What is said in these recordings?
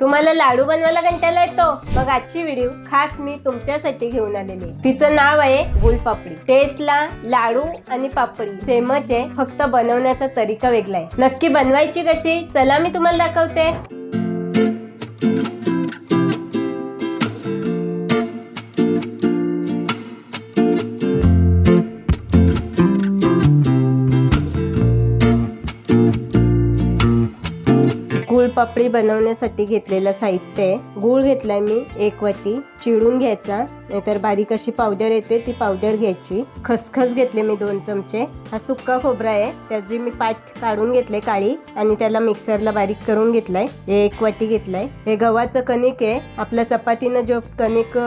तुम्हाला लाडू बनवायला कंटाळा येतो? मग आजची व्हिडिओ खास मी तुमच्यासाठी घेऊन आलेली तिचं नाव आहे गुलपापडी. टेस्टला लाडू आणि पापडी सेमच आहे फक्त बनवण्याचा तरीका वेगळा आहे. नक्की बनवायची कशी? चला मी तुम्हाला दाखवते. पापडी बनवण्यासाठी घेतलेलं साहित्य आहे. गूळ घेतलाय मी एक वाटी. चिळून घ्यायचा. नाहीतर बारीक अशी पावडर येते ती पावडर घ्यायची. खसखस घेतले मी दोन चमचे. हा सुक्का खोबरा आहे. त्याची मी पाठ काढून घेतले काळी आणि त्याला मिक्सरला बारीक करून घेतलाय. हे एक वाटी घेतलाय. हे गव्हाचं कणिक आहे. आपल्या चपातीनं जो कणिक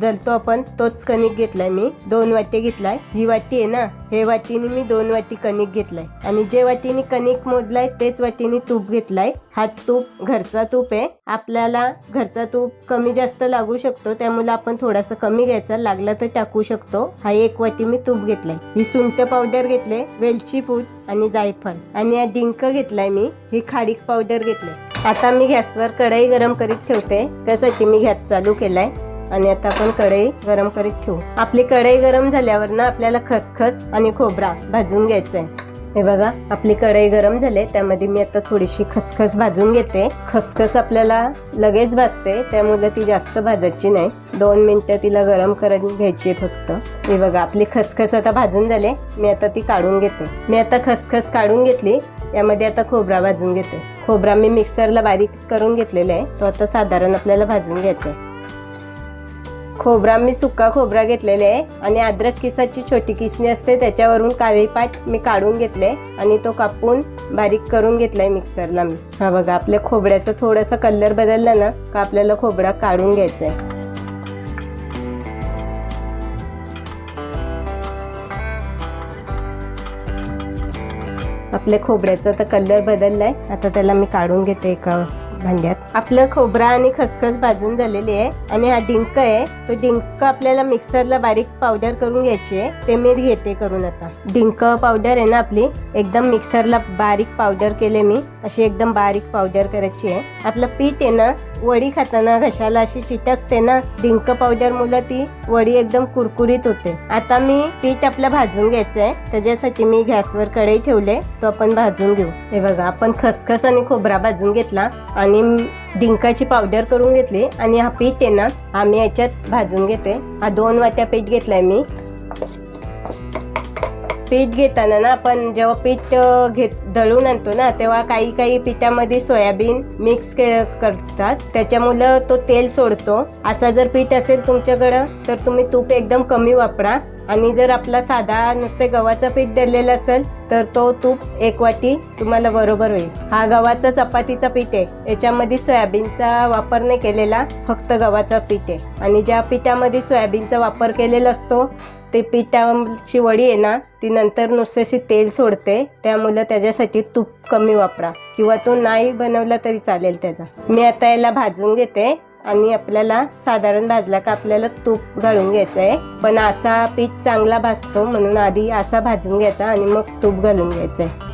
दलतो आपण तोच कणिक घेतलाय मी. दोन वाटी घेतलाय. ही वाटी आहे ना हे वाटीने मी दोन वाटी कणिक घेतलाय. आणि जे वाटीने कणिक मोजलाय तेच वाटीने तूप घेतलाय. हा तूप तूप घरचा तूप आहे. आपल्याला घरचा तूप कमी जास्त लागू शकतो. त्यामुळे आपण थोडासा कमी घ्यायचा. लागला तर टाकू शकतो. हा एक वाटी मी तूप घेतलाय. ही सुंट पावडर घेतले वेलची पूड आणि जायफळ. आणि हा डिंक घेतलाय मी ही खाडीक पावडर घेतले आता मी गॅसवर कढई गरम करीत ठेवते. त्यासाठी मी गॅस चालू केलाय. आणि आता आपण कढई गरम करीत ठेवू. आपली कढई गरम झाल्यावर ना आपल्याला खसखस आणि खोबरा भाजून घ्यायचा आहे हे बघा आपली कढई गरम झाले त्यामध्ये मी आता थोडीशी खसखस भाजून घेते. खसखस आपल्याला लगेच भाजते त्यामुळे ती जास्त भाजायची नाही. दोन मिनटं तिला गरम करून घ्यायची आहे फक्त. हे बघा आपली खसखस आता भाजून झाले मी आता ती काढून घेते. मी आता खसखस काढून घेतली यामध्ये आता खोबरा भाजून घेते. खोबरा मी मिक्सरला बारीक करून घेतलेला आहे. तो आता साधारण आपल्याला भाजून घ्यायचा आहे. खोबरा मी सुका खोबरा घेतलेले आहे आणि अद्रक किसाची छोटी किसणी असते त्याच्यावरून काळी पाट मी काढून घेतले आणि तो कापून बारीक करून घेतलाय मिक्सरला मी. हा बघा आपल्या खोबऱ्याचा थोडासा कलर बदलला ना का आपल्याला खोबरा काढून घ्यायचा आहे. आपल्या खोबऱ्याचा तर कलर बदललाय आता त्याला मी काढून घेते एका भांड्यात. आपलं खोबरा आणि खसखस भाजून झालेली आहे आणि हा डिंक आहे. तो डिंक आपल्याला मिक्सरला बारीक पावडर करून घ्यायची आहे. ते मी घेते करून आता. डिंक पावडर आहे ना आपली एकदम मिक्सरला बारीक पावडर केले मी. अशी एकदम बारीक पावडर करायची आहे. आपलं पीठ आहे ना वडी खाताना घशाला अशी चिटकते ना डिंक पावडर मुलं ती वडी एकदम कुरकुरीत होते. आता मी पीठ आपलं भाजून घ्यायचं आहे त्याच्यासाठी मी गॅसवर कढई ठेवले तो आपण भाजून घेऊ. हे बघा आपण खसखस आणि खोबरा भाजून घेतला आणि डिंकाची पावडर करून घेतली आणि हा पीठ आहे ना हा मी याच्यात भाजून घेते. हा दोन वाट्या पीठ घेतलाय मी. पीठ घेताना ना आपण जेव्हा पीठ घेत दळून आणतो ना तेव्हा काही काही पिठामध्ये सोयाबीन मिक्स करतात. त्याच्यामुळं तो तेल सोडतो. असा जर पीठ असेल तुमच्याकडं तर तुम्ही तूप एकदम कमी वापरा. आणि जर आपला साधा नुसते गव्हाचं पीठ दिलेलं असेल तर तो तूप एक वाटी तुम्हाला बरोबर होईल. हा गव्हाचा चपातीचा पीठ आहे. याच्यामध्ये सोयाबीनचा वापर नाही केलेला फक्त गव्हाचा पीठ आहे. आणि ज्या पिठामध्ये सोयाबीनचा वापर केलेला असतो ते पिठाची वडी आहे ना ती नंतर नुसतेशी तेल सोडते. त्यामुळं त्याच्यासाठी तूप कमी वापरा. किंवा तो नाही बनवला तरी चालेल त्याचा. मी आता याला भाजून घेते आणि आपल्याला साधारण भाजला का आपल्याला तूप घालून घ्यायचं आहे पण असा पीठ चांगला भाजतो म्हणून आधी असा भाजून घ्यायचा आणि मग तूप घालून घ्यायचं आहे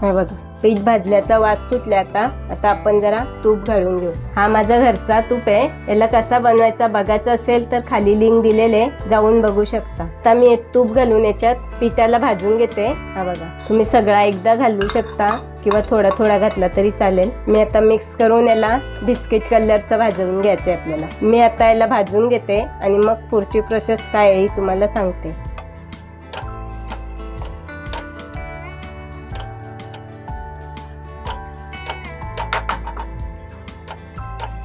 हे बघा पीठ भाजल्याचा वास सुटला आता. आता आपण जरा तूप घालून घेऊ. हा माझा घरचा तूप आहे. याला कसा बनवायचा बघायचा असेल तर खाली लिंक दिलेले जाऊन बघू शकता. आता मी एक तूप घालून याच्यात पिठाला भाजून घेते. हा बघा. तुम्ही सगळा एकदा घालू शकता किंवा थोडा थोडा घातला तरी चालेल. मी आता मिक्स करून याला बिस्किट कलरचा भाजवून घ्यायचं आहे आपल्याला. मी आता याला भाजून घेते आणि मग पुढची प्रोसेस काय आहे ही तुम्हाला सांगते.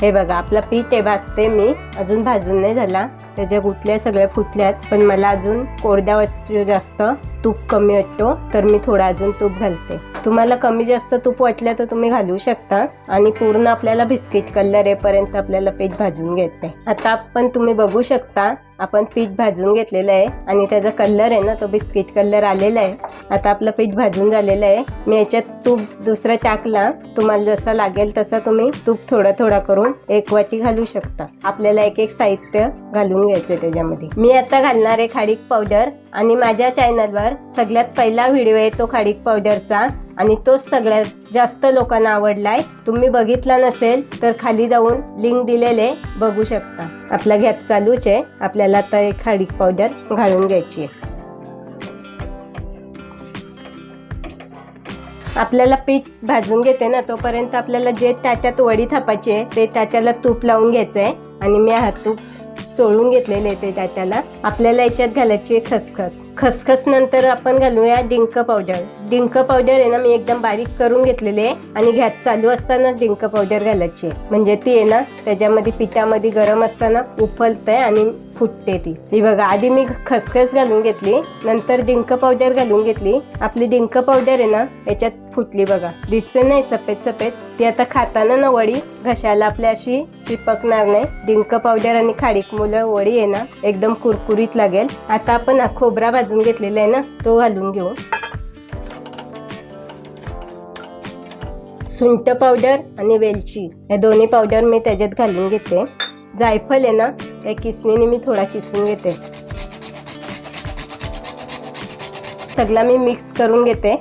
हे बघा आपला पीठ आहे भाजते मी. अजून भाजून नाही झाला. त्याच्या गुटल्या सगळ्या फुटल्यात पण मला अजून कोरड्या वाटतो जास्त तूप कमी वाटतो. तर मी थोडा अजून तूप घालते. तुम्हाला कमी जास्त तूप वाटलं तर तुम्ही घालू शकता. आणि पूर्ण आपल्याला बिस्किट कलर येपर्यंत आपल्याला पीठ भाजून घ्यायचंय. आता आपण तुम्ही बघू शकता आपण पीठ भाजून घेतलेलं आहे. आणि त्याचा कलर आहे ना तो बिस्किट कलर आलेला आहे. आता आपलं पीठ भाजून झालेलं आहे. मी याच्यात तूप दुसरं टाकला. तुम्हाला जसा लागेल तसा तुम्ही तूप थोडा थोडा करून एक वाटी घालू शकता. आपल्याला एक एक साहित्य घालून घ्यायचं त्याच्यामध्ये. मी आता घालणार आहे खाडीक पावडर आणि माझ्या चॅनलवर सगळ्यात पहिला व्हिडिओ आहे तो खाडीक पावडरचा आणि तोच सगळ्यात जास्त लोकांना आवडलाय. तुम्ही बघितला नसेल तर खाली जाऊन लिंक दिलेले बघू शकता. आपला गॅस चालूच आहे. आपल्याला आता एक खाडीक पावडर घालून घ्यायची आहे. आपल्याला पीठ भाजून घेते ना तोपर्यंत आपल्याला जे ताट्यात वडी थापायची आहे ते ताट्याला तूप लावून घ्यायचं आहे आणि मी हा तूप चोळून घेतलेले आहे ते त्याला. आपल्याला याच्यात घालायची आहे खसखस. खसखस नंतर आपण घालूया डिंक पावडर. डिंक पावडर आहे ना मी एकदम बारीक करून घेतलेली आहे आणि गॅस चालू असतानाच डिंक पावडर घालायची आहे. म्हणजे ती आहे ना त्याच्यामध्ये पिठामध्ये गरम असताना उफलतंय आणि फुटते ती. ती बघा आधी मी खसखस घालून घेतली नंतर डिंक पावडर घालून घेतली. आपली डिंक पावडर आहे ना याच्यात फुटली बघा. दिसते नाही सफेद सफेद. ती आता खाताना ना वडी. घशाला आपल्या अशी चिपकणार नाही. डिंक पावडर आणि खाडीक मुलं वडी आहे ना एकदम कुरकुरीत लागेल. आता आपण खोबरा भाजून घेतलेला आहे ना तो घालून घेऊ. सुंट पावडर आणि वेलची. या दोन्ही पावडर मी त्याच्यात घालून घेते. जायफळ आहे ना या किसणीने मी थोडा किसून घेते. सगळा मी मिक्स करून घेते.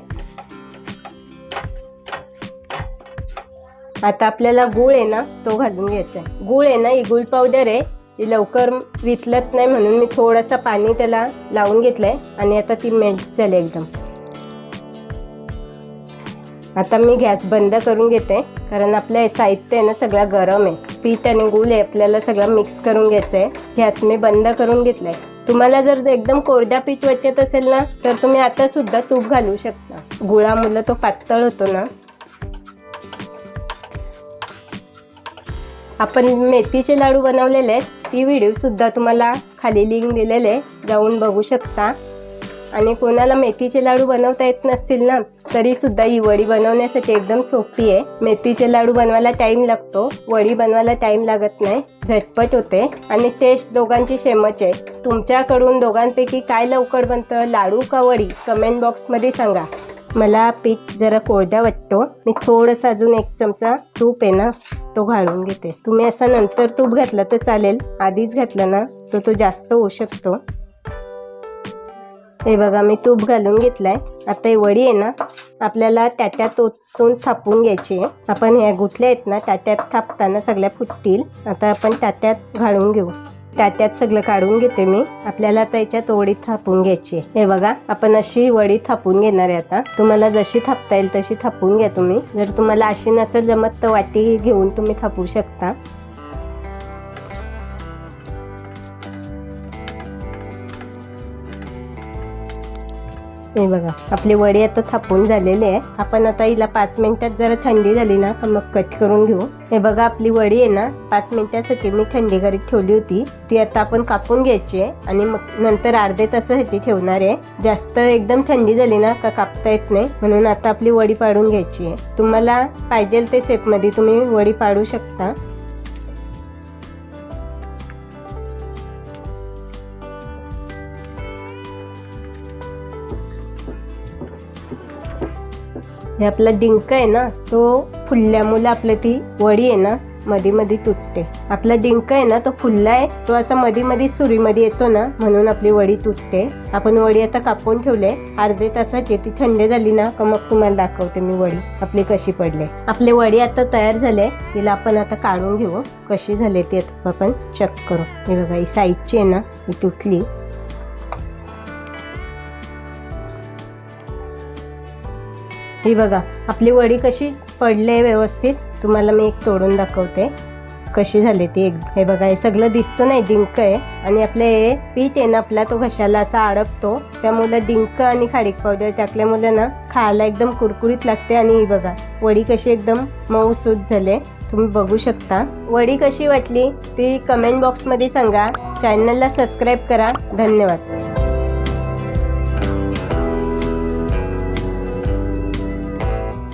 आता आपल्याला गुळ आहे ना तो घालून घ्यायचा आहे. गुळ आहे ना ही गुळ पावडर आहे. ती लवकर वितलत नाही म्हणून मी थोडंसं पाणी त्याला लावून घेतलं आहे आणि आता ती मेल्ट झाली एकदम. आता मी गॅस बंद करून घेते कारण आपलं हे साहित्य आहे ना सगळं गरम आहे. पीठ आणि गुळ आहे आपल्याला सगळं मिक्स करून घ्यायचं आहे. गॅस मी बंद करून घेतलाय. तुम्हाला जर एकदम कोरड्या पीठ वाटत असेल ना तर तुम्ही आता सुद्धा तूप घालू शकता. गुळामुळं तो पातळ होतो ना आपण मेथीचे लाडू बनवलेले आहेत. ती व्हिडिओसुद्धा तुम्हाला खाली लिंक दिलेले जाऊन बघू शकता. आणि कोणाला मेथीचे लाडू बनवता येत नसतील ना तरीसुद्धा ही वडी बनवण्यासाठी एकदम सोपी आहे. मेथीचे लाडू बनवायला टाईम लागतो. वडी बनवायला टाईम लागत नाही. झटपट होते. आणि टेस्ट दोघांची शेमच आहे. तुमच्याकडून दोघांपैकी काय लवकर बनतं? लाडू का वडी? कमेंट बॉक्समध्ये सांगा. मला पीठ जरा कोरडा वाटतो. मी थोडंसं अजून एक चमचा तूप आहे ना तो घालून घेते. तुम्ही असा नंतर तूप घातला तर चालेल. आधीच घातला ना तर तो जास्त होऊ शकतो. हे बघा मी तूप घालून घेतलाय. आता ही वडी आहे ना आपल्याला त्यात्या तोतून थापून घ्यायची आहे. आपण ह्या गुठल्या आहेत ना त्यात्यात थापताना सगळ्या फुटतील. आता आपण त्यात्यात घालून घेऊ. त्याच्यात सगळं काढून घेते मी. आपल्याला आता याच्यात वडी थापून घ्यायची हे बघा आपण अशी वडी थापून घेणार आहे आता. तुम्हाला जशी थापता येईल तशी थापून घ्या तुम्ही. जर तुम्हाला अशी नसेल जमत तर वाटी घेऊन तुम्ही थापू शकता. हे बघा आपली वडी आता थापून झालेले आहे आपण आता हिला पाच मिनिटात जरा थंडी झाली ना मग कट करून घेऊ. हे बघा आपली वडी आहे ना पाच मिनिटासाठी मी थंडी करीत ठेवली होती. ती आता आपण कापून घ्यायची आहे आणि मग नंतर अर्धे तासासाठी ठेवणार आहे. जास्त एकदम थंडी झाली ना का कापता येत नाही. म्हणून आता आपली वडी पाडून घ्यायची आहे. तुम्हाला पाहिजे ते सेपमध्ये तुम्ही वडी पाडू शकता. हे आपला डिंक आहे ना तो फुलल्यामुळे आपलं ती वडी आहे ना मध्ये मध्ये तुटते. आपला डिंक आहे ना तो फुलला आहे तो असा मध्ये मध्ये सुरीमध्ये येतो ना म्हणून आपली वडी तुटते. आपण वडी आता कापून ठेवले अर्धे तासाची ती थंड झाली ना का मग तुम्हाला दाखवते मी वडी आपली कशी पडले. आपले वडी आता तयार झाले तिला आपण आता काढून घेऊ कशी झाले ती आता आपण चेक करू. हे बघा ही साईजची आहे ना ही तुटली. ही बघा आपली वडी कशी पडले व्यवस्थित तुम्हाला मी एक तोडून दाखवते. कशी झाली ती एक हे बघा हे सगळं दिसतो नाही डिंक आहे. आणि आपले हे पीठ आहे ना आपला तो घशाला असा अडकतो त्यामुळे डिंक आणि खाडीक पावडर टाकल्यामुळे ना खायला एकदम कुरकुरीत लागते. आणि ही बघा वडी कशी एकदम मऊसूत झाले तुम्ही बघू शकता. वडी कशी वाटली ती कमेंट बॉक्समध्ये सांगा. चॅनलला सबस्क्राईब करा. धन्यवाद.